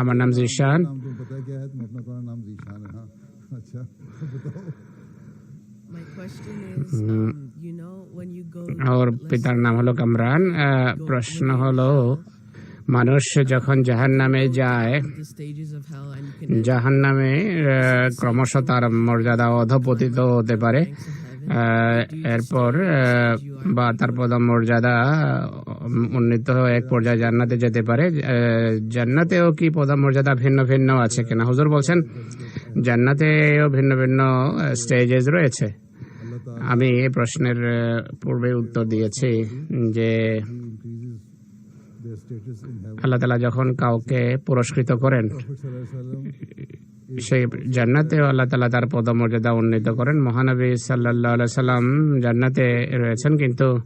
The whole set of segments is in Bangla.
আমার নাম জিশান। ওর পিতার নাম হলো কামরান। প্রশ্ন হলো মানুষ যখন জাহান নামে যায় জাহান নামে ক্রমশ তার মর্যাদা অধপতিত হতে পারে। এরপর বা তার পদ মর্যাদা উন্নীত এক পর্যায়ে জান্নাতে যেতে পারে। জান্নাতেও কি পদ মর্যাদা ভিন্ন ভিন্ন আছে কিনা? হুজুর বলছেন, জান্নাতেও ভিন্ন ভিন্ন স্টেজেস রয়েছে। আমি এই প্রশ্নের পূর্বে উত্তর দিয়েছি যে আল্লাহ তালা যখন কাউকে পুরস্কৃত করেন সেই জান্নাতেও আল্লাহ তালা তার পদমর্যাদা উন্নীত করেন। মহানবী সাল্লাহ সাল্লাম জান্নাতে রয়েছেন কিন্তু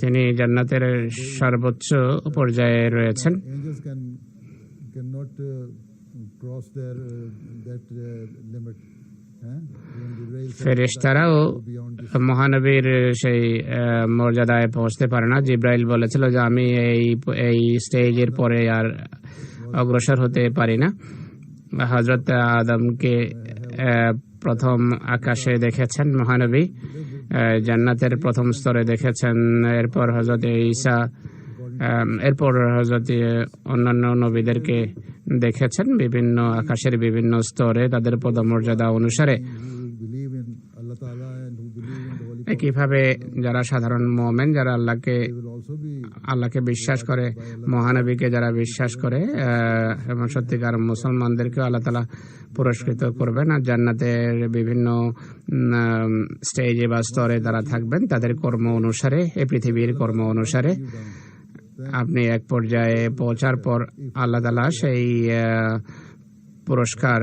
তিনি জান্নাতের সর্বোচ্চ পর্যায়ে রয়েছেন। Uh, uh, uh, ফেরেশতারাও মহানবীর সেই মর্যাদায় পৌঁছতে পারে না। জিব্রাইল বলেছিল যে আমি এই এই স্টেজের পরে আর অগ্রসর হতে পারি না। হজরত আদমকে প্রথম আকাশে দেখেছেন মহানবী জান্নাতের প্রথম স্তরে দেখেছেন। এরপর হজরত ঈসা এরপর হজরত অন্যান্য নবীদেরকে দেখেছেন বিভিন্ন আকাশের বিভিন্ন স্তরে তাদের পদমর্যাদা অনুসারে। একইভাবে যারা সাধারণ মোমেন, যারা আল্লাহকে আল্লাহকে বিশ্বাস করে, মহানবীকে যারা বিশ্বাস করে এবং সত্যিকার মুসলমানদেরকে আল্লাহ তালা পুরস্কৃত করবেন আর জান্নাতের বিভিন্ন স্টেজে বা স্তরে তারা থাকবেন, তাদের কর্ম অনুসারে, এ পৃথিবীর কর্ম অনুসারে আপনি এক পর্যায়ে পৌঁছার পর আল্লাহ তালা সেই পুরস্কার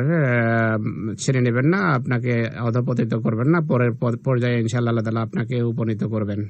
ছেড়ে নেবেন না, আপনাকে অধপতিত করবেন না, পরের পর- পর্যায়ে ইনশাআল্লাহ তালা আপনাকে উপনীত করবেন।